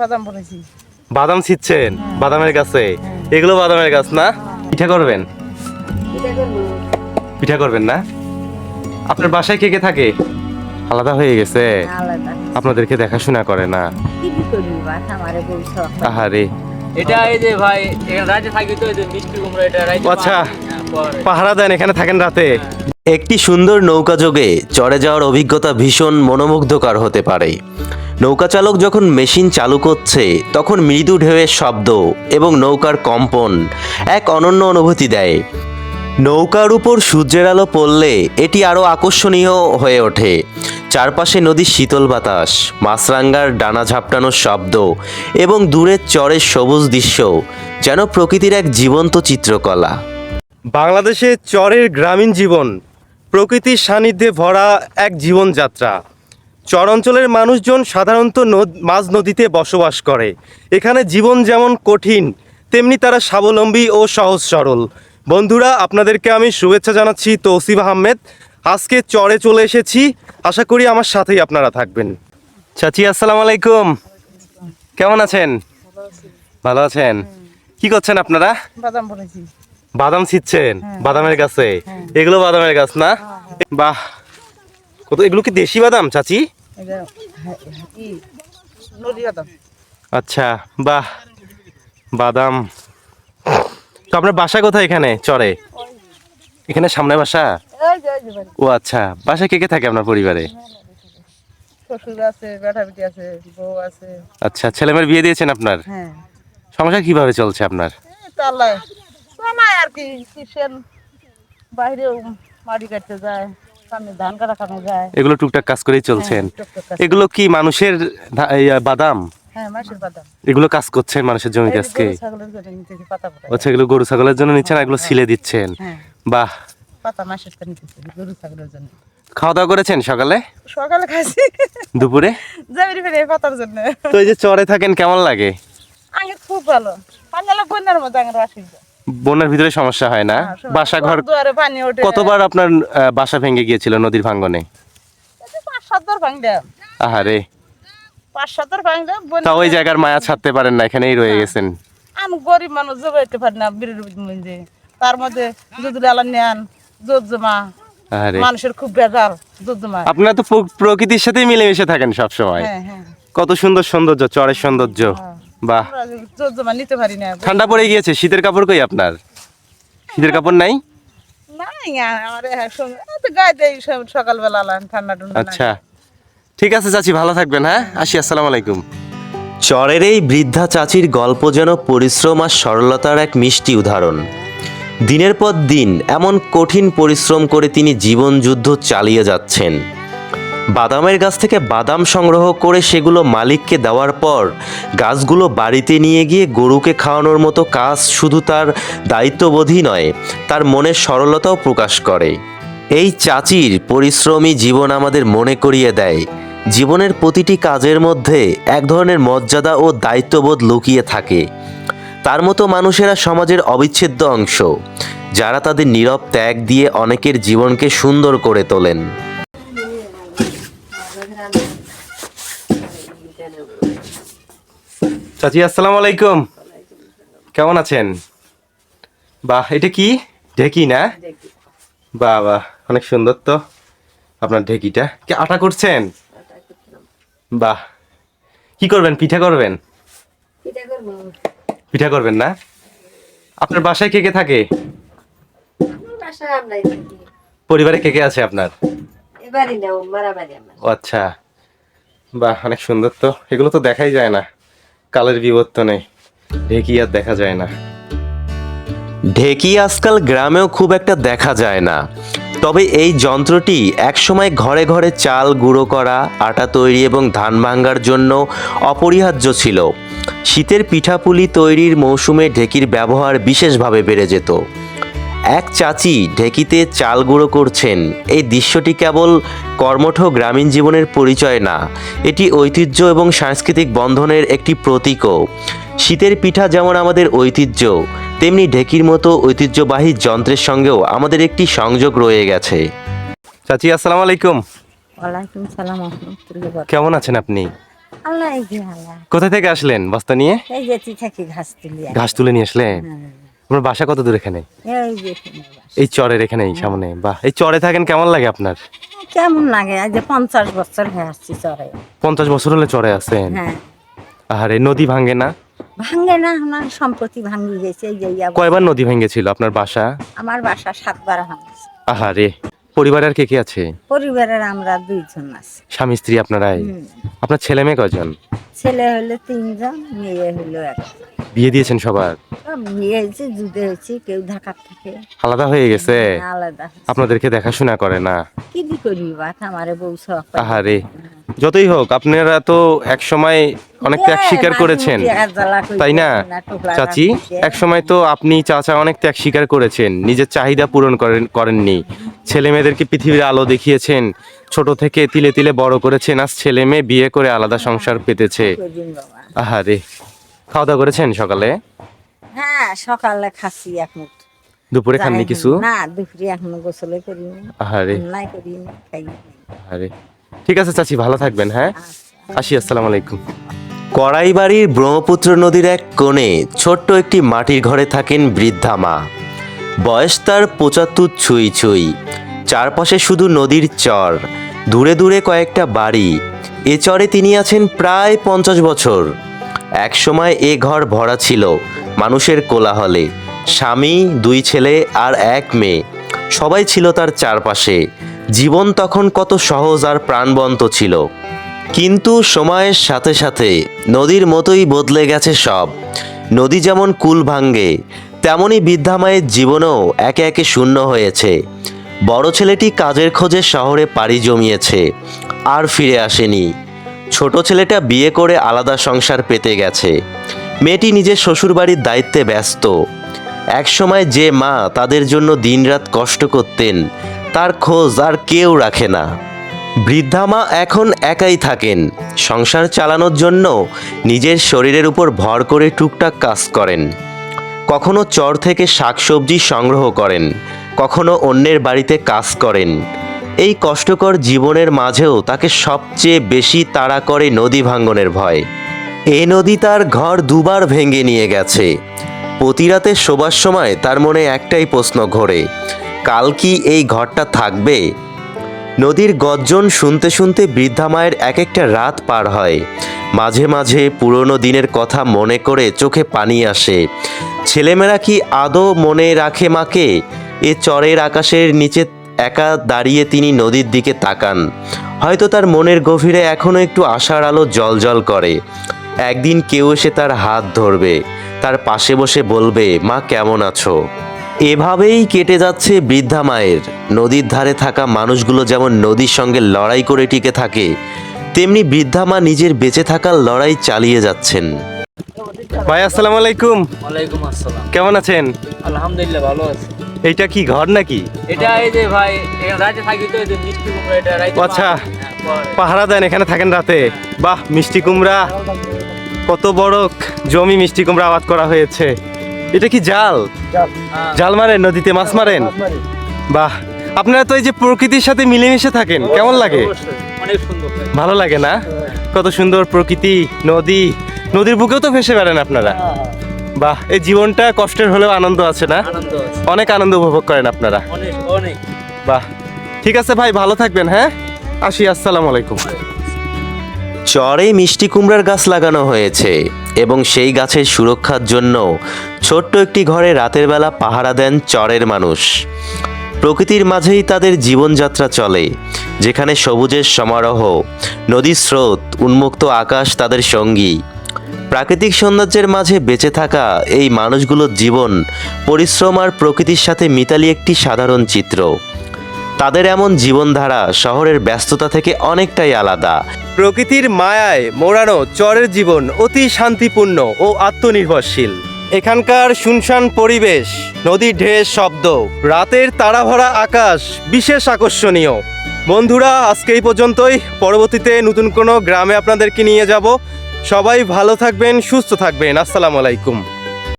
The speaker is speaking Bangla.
বাদাম বলেছি বাদাম ছিটছেন বাদামের গাছে? এগুলো বাদামের গাছ না? পিঠা করবেন? পিঠা করবেন না? আপনার বাসায় কে কে থাকে? আলাদা হয়ে গেছে। আপনাদেরকে দেখাশোনা করে না। কি করবি বাস আমারে বলছ আহারে। এটা এই যে ভাই রাতে থাকি তো এই যে মিষ্টি কুমড়ো এটা রাতে আচ্ছা। হ্যাঁ, পরে। পাহারা দেন এখানে থাকেন রাতে। একটি সুন্দর নৌকা যোগে চড়ে যাওয়ার অভিজ্ঞতা ভীষণ মনোমুগ্ধকর হতে পারে। নৌকা চালক যখন মেশিন চালু করছে, তখন মৃদু ঢেউয়ের শব্দ এবং নৌকার কম্পন এক অনন্য অনুভূতি দেয়। নৌকার উপর সূর্যের আলো পড়লে এটি আরও আকর্ষণীয় হয়ে ওঠে। চারপাশে নদীর শীতল বাতাস, মাছরাঙ্গার ডানা ঝাপটানোর শব্দ এবং দূরের চরের সবুজ দৃশ্য যেন প্রকৃতির এক জীবন্ত চিত্রকলা। বাংলাদেশে চরের গ্রামীণ জীবন, প্রকৃতির সান্নিধ্যে ভরা এক জীবনযাত্রা। চর অঞ্চলের মানুষজন সাধারণত নদ মাঝ নদীতে বসবাস করে। এখানে জীবন যেমন কঠিন তেমনি তারা স্বাবলম্বী ও সহজ সরল। বন্ধুরা আপনাদেরকে আমি শুভেচ্ছা জানাচ্ছি তৌসিফ আহমেদ। আজকে চরে চলে এসেছি। আশা করি আমার সাথেই আপনারা থাকবেন। চাচি আসসালামু আলাইকুম। কেমন আছেন? ভালো আছেন। কি করছেন আপনারা? বাদাম ছিটছেন হ্যাঁ। বাদামের গাছে? এগুলো বাদামের গাছ না? বাহ! কত এগুলো কি দেশি বাদাম চাচি? আচ্ছা বাহ বাদাম। তো আপনার বাসা কোথায় এখানে চরে? এখানে সামনে বাসা। ও আচ্ছা বাসায় কে কে থাকে আপনার পরিবারে? আচ্ছা ছেলেমেয়ের বিয়ে দিয়েছেন আপনার? হ্যাঁ। সংসার কীভাবে চলছে আপনার? আর কি বাইরেও মাটি কাটতে যায়। এগুলো টুকটাক কাজ করেই চলছেন। হ্যাঁ, কাজ। এগুলো কি মানুষের বাদাম? হ্যাঁ মাসের বাদাম। এগুলো কাজ করছেন মানুষের জমি পাতা আচ্ছা এগুলো গরু ছাগলের জন্য নিচ্ছেন এগুলো ছিলে দিচ্ছেন? হ্যাঁ। বাহ। ছাগলের জন্য। খাওয়া দাওয়া করেছেন সকালে? সকালে খাইছি। দুপুরে? যাবি ফেরে পাতার জন্য। তো এই যে চরে থাকেন কেমন লাগে? আগে খুব ভালো। পানি বন্যার মধ্যে আগে আসি বন্যার ভিতরে সমস্যা হয় না। বাসা ঘর কতবার আপনার বাসা ভেঙে গিয়েছিল নদীর ভাঙ্গনে? আহারে। তা ওই জায়গার মায়া ছাড়তে পারেন না এখানেই রয়ে গেছেন। আমি গরিব মানুষ জমাইতে পারি না বিড়ির মধ্যে। তার মধ্যে দুধ নেন দুধ জমা। মানুষের খুব বেজার দুধ জমা। আপনারা তো প্রকৃতির সাথেই মিলেমিশে থাকেন সব সময় হ্যাঁ হ্যাঁ। কত সুন্দর সৌন্দর্য চরের সৌন্দর্য। বাহ। জমা নিতে পারি না। ঠান্ডা পড়ে গিয়েছে শীতের কাপড় কই আপনার? শীতের কাপড় নাই? নাই আমার গায়ে দেই সব- সকালবেলা ঠান্ডা আচ্ছা। ঠিক আছে চাচি ভালো থাকবেন হ্যাঁ? আসি আসসালামু আলাইকুম। চরের এই বৃদ্ধা চাচির গল্প যেন পরিশ্রম আর সরলতার এক মিষ্টি উদাহরণ। দিনের পর দিন এমন কঠিন পরিশ্রম করে তিনি জীবন যুদ্ধ চালিয়ে যাচ্ছেন। বাদামের গাছ থেকে বাদাম সংগ্রহ করে সেগুলো মালিককে দেওয়ার পর গাছগুলো বাড়িতে নিয়ে গিয়ে গরুকে খাওয়ানোর মতো কাজ শুধু তার দায়িত্ববোধই নয়, তার মনের সরলতাও প্রকাশ করে। এই চাচির পরিশ্রমী জীবন আমাদের মনে করিয়ে দেয়। জীবনের প্রতিটি কাজের মধ্যে এক ধরনের মর্যাদা ও দায়িত্ববোধ লুকিয়ে থাকে। তার মতো মানুষেরা সমাজের অবিচ্ছেদ্য অংশ, যারা তাদের নীরব ত্যাগ দিয়ে অনেকের জীবনকে সুন্দর করে তোলেন। চাচি আসসালামু আলাইকুম। কেমন আছেন? বাহ এটা কি? ঢেকি না? বাহ বাহ অনেক সুন্দর তো আপনার ঢেকিটা। কি আটা করছেন? বাহ কি করবেন? পিঠা করবেন? পিঠা করবেন না? আপনার বাসায় কে কে থাকে? পরিবারে কে কে আছে আপনার? এবারই না মারা বাড়ি আমার আচ্ছা। বাহ অনেক সুন্দর তো। এগুলো তো দেখাই যায় না। কালের বিবর্তনে ঢেকি আর দেখা যায় না। ঢেকি আজকাল গ্রামেও খুব একটা দেখা যায় না। তবে এই যন্ত্রটি একসময় ঘরে ঘরে চাল গুঁড়ো করা আটা তৈরি এবং ধান ভাঙ্গার জন্য অপরিহার্য ছিল। শীতের পিঠাপুলি তৈরির মৌসুমে ঢেকির ব্যবহার বিশেষভাবে বেড়ে যেত। এক চাচি ঢেকিতে চাল গুঁড়ো করছেন। এই দৃশ্যটি কেবল কর্মঠ গ্রামীণ জীবনের পরিচয় না এটি ঐতিহ্য এবং সাংস্কৃতিক বন্ধনের একটি প্রতীকও। শীতের পিঠা যেমন আমাদের ঐতিহ্য তেমনি ঢেকির মতো ঐতিহ্যবাহী যন্ত্রের সঙ্গেও আমাদের একটি সংযোগ রয়ে গেছে। চাচি আসসালামু আলাইকুম। ওয়ালাইকুম সালাম কেমন আছেন আপনি? কোথা থেকে আসলেন? বস্তা নিয়ে? ঘাস তুলি আর। ঘাস তুলে নিয়ে আসলেন? আপনার বাসা কত দূর এখানে? এই চরের এখানে এখানেই সামনে। বাহ এই চরে থাকেন কেমন লাগে আপনার? কেমন লাগে? আজ যে পঞ্চাশ বছর হয়ে আসছি চরে। পঞ্চাশ বছর হলে চরে আছেন? হ্যাঁ। আরে নদী ভাঙে না? ভাঙ্গে না আমার সম্পত্তি ভাঙ্গি গেছে কয়বার নদী ভেঙেছিল আপনার বাসা? আমার বাসা সাতবার ভাঙছে। আহারে পরিবারে আর কে কে আছে? পরিবারের আমরা দুইজন আছি। স্বামী স্ত্রী আপনারাই? আপনার ছেলে মেয়ে কজন ছেলে হলো তিনজন মেয়ে হলো একজন বিয়ে দিয়েছেন সবার? বিয়ে হয়েছে যুদ্ধে হয়েছে কেউ ঢাকার থেকে। আলাদা হয়ে গেছে? আলাদা আপনাদেরকে দেখাশোনা করে না? কি করি বাত আমারে বউ সব আহারে। যতই হোক আপনারা তো এক সময় অনেক ত্যাগ স্বীকার করেছেন। তাই না? চাচি এক সময় তো আপনি চাচা অনেক ত্যাগ স্বীকার করেছেন নিজের চাহিদা পূরণ করেন করেননি। ছেলে মেয়েদেরকে পৃথিবীর আলো দেখিয়েছেন ছোট থেকে তিলে তিলে বড় করেছেন আজ ছেলে মেয়ে বিয়ে করে আলাদা সংসার পেতেছে। আহারে খাওয়া দাওয়া করেছেন সকালে? হ্যাঁ সকালে খাসি এক মুঠ দুপুরে খাননি কিছু? না দুপুরে এখনও গোসলে করিনি। আহারে। নাই করিনি খাইনি। আহারে। ঠিক আছে চাচি, ভালো থাকবেন হ্যাঁ? আসি, আসসালামু আলাইকুম। কড়াইবাড়ির ব্রহ্মপুত্র নদীর এক কোণে ছোট্ট একটি মাটির ঘরে থাকেন বৃদ্ধা মা। বয়স তার পঁচাত্তর ছুঁই ছুঁই। চারপাশে শুধু নদীর চর। দূরে দূরে কয়েকটা বাড়ি। এ চরে তিনি আছেন প্রায় পঞ্চাশ বছর। একসময় এ ঘর ভরা ছিল মানুষের কোলাহলে। স্বামী, দুই ছেলে আর এক মেয়ে। সবাই ছিল তার চারপাশে। জীবন তখন কত সহজ আর প্রাণবন্ত ছিল। কিন্তু সময়ের সাথে সাথে নদীর মতোই বদলে গেছে সব। নদী যেমন কুল ভাঙ্গে তেমনই বৃদ্ধামায়ের জীবনও একে একে শূন্য হয়েছে। বড় ছেলেটি কাজের খোঁজে শহরে পাড়ি জমিয়েছে, আর ফিরে আসেনি। ছোট ছেলেটা বিয়ে করে আলাদা সংসার পেতে গেছে। মেয়েটি নিজের শ্বশুরবাড়ির দায়িত্বে ব্যস্ত। একসময় যে মা তাদের জন্য দিনরাত কষ্ট করতেন তার খোঁজ আর কেউ রাখে না। বৃদ্ধা মা এখন একাই থাকেন। সংসার চালানোর জন্য নিজের শরীরের উপর ভর করে টুকটাক কাজ করেন। কখনো চর থেকে শাকসবজি সংগ্রহ করেন, কখনো অন্যের বাড়িতে কাজ করেন। এই কষ্টকর জীবনের মাঝেও তাকে সবচেয়ে বেশি তাড়া করে নদী ভাঙ্গনের ভয়। এ নদী তার ঘর দুবার ভেঙে নিয়ে গেছে। প্রতিরাতে শোবার সময় তার মনে একটাই প্রশ্ন ঘোরে কাল কি এই ঘরটা থাকবে? নদীর গর্জন শুনতে শুনতে বৃদ্ধা মায়ের এক একটা রাত পার হয়। মাঝে মাঝে পুরনো দিনের কথা মনে করে চোখে পানি আসে। ছেলেমেয়েরা কি আদৌ মনে রাখে মাকে? এ চরের আকাশের নিচে একা দাঁড়িয়ে তিনি নদীর দিকে তাকান। হয়তো তার মনের গভীরে এখনও একটু আশার আলো জল করে। একদিন কেউ এসে তার হাত ধরবে। তার পাশে বসে বলবে, মা, কেমন আছো? এভাবেই কেটে যাচ্ছে বৃদ্ধা মায়ের। নদীর ধারে থাকা মানুষগুলো যেমন নদীর সঙ্গে লড়াই করে টিকে থাকে তেমনি বৃদ্ধা মা নিজের বেঁচে থাকার লড়াই চালিয়ে যাচ্ছেন। ভাই আসসালামু আলাইকুম। ওয়ালাইকুম আসসালাম। কেমন আছেন? আলহামদুলিল্লাহ ভালো আছি। এইটা কি ঘর নাকি? এটা এই যে ভাই এখানে রাতে থাকি তো এই যে মিষ্টি কুমড়া এটা রাইতে ও আচ্ছা। হ্যাঁ। পাহারা দেন এখানে থাকেন রাতে। বাহ মিষ্টি কুমড়া। কত বড় জমি মিষ্টি কুমড়া আবাদ করা হয়েছে। এটা কি জাল? হ্যাঁ। জাল মারেন নদীতে মাছ মারেন? বাহ আপনারা তো এই যে প্রকৃতির সাথে মিলেমিশে থাকেন কেমন লাগে? অনেক সুন্দর ভালো লাগে না? কত সুন্দর প্রকৃতি নদী নদীর বুকেও তো ভেসে বেড়ান আপনারা। বাহ এই জীবনটা কষ্টের হলেও আনন্দ আছে না? অনেক আনন্দ উপভোগ করেন আপনারা। অনেক বাহ ঠিক আছে ভাই ভালো থাকবেন হ্যাঁ? আসি আসসালামু আলাইকুম। চরে মিষ্টি কুমড়ার গাছ লাগানো হয়েছে এবং সেই গাছের সুরক্ষার জন্য ছোট্ট একটি ঘরে রাতের বেলা পাহারা দেন চরের মানুষ। প্রকৃতির মাঝেই তাদের জীবনযাত্রা চলে, যেখানে সবুজের সমারোহ, নদীর স্রোত, উন্মুক্ত আকাশ তাদের সঙ্গী। প্রাকৃতিক সৌন্দর্যের মাঝে বেঁচে থাকা এই মানুষগুলোর জীবন পরিশ্রম আর প্রকৃতির সাথে মিতালি একটি সাধারণ চিত্র। তাদের এমন জীবনধারা শহরের ব্যস্ততা থেকে অনেকটাই আলাদা। প্রকৃতির মায়ায় মোড়ানো চরের জীবন অতি শান্তিপূর্ণ ও আত্মনির্ভরশীল। এখানকার শুনশান পরিবেশ, নদীর ঢের শব্দ, রাতের তারাভরা আকাশ বিশেষ আকর্ষণীয়। বন্ধুরা, আজকে এই পর্যন্তই। পরবর্তীতে নতুন কোনো গ্রামে আপনাদেরকে নিয়ে যাব। সবাই ভালো থাকবেন, সুস্থ থাকবেন। আসসালামু আলাইকুম।